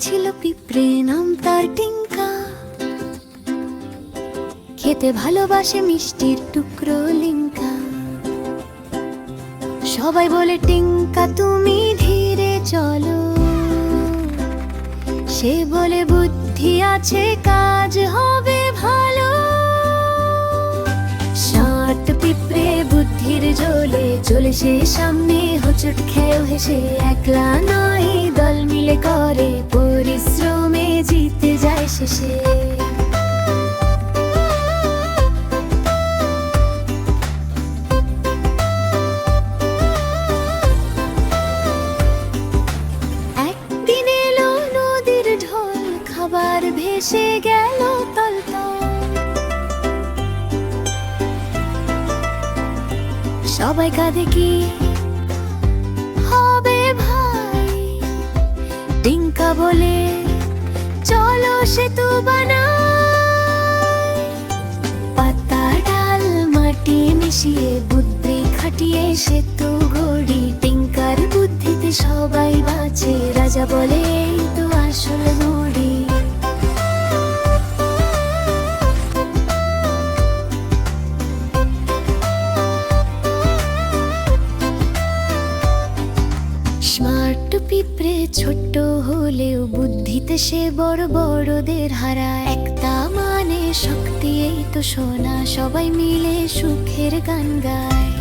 ছিল পিঁপড়ে নাম তার টিঙ্কা। খেতে ভালোবাসে মিষ্টির টুকরো লিঙ্কা। সবাই বলে, টিঙ্কা, তুমি ধীরে চলো। সে বলে, বুদ্ধি আছে, কাজ হবে ভালো। ষাট পিঁপড়ে বুদ্ধির জলে চলে সে সামনে হোঁচট খেয়ে হেসে, একলা নয়, দল মিলে করে ভেসে গেল তলতল। সবাই কাঁদে কি হবে ভাই? টিঙ্কা বলে, চলো সেতু বানাই। পাতা, ডাল, মাটি মিশিয়ে বুদ্ধি খাটিয়ে সেতু গড়ি টিঙ্কার বুদ্ধিতে সবাই বাঁচে। রাজা বলে তো আসল নড়ি পিঁপড়ে ছোট্ট হলেও বুদ্ধিতে সে বড় বড়দের হারা একটা মানে শক্তি, এই তো শোনা সবাই মিলে সুখের গান গায়।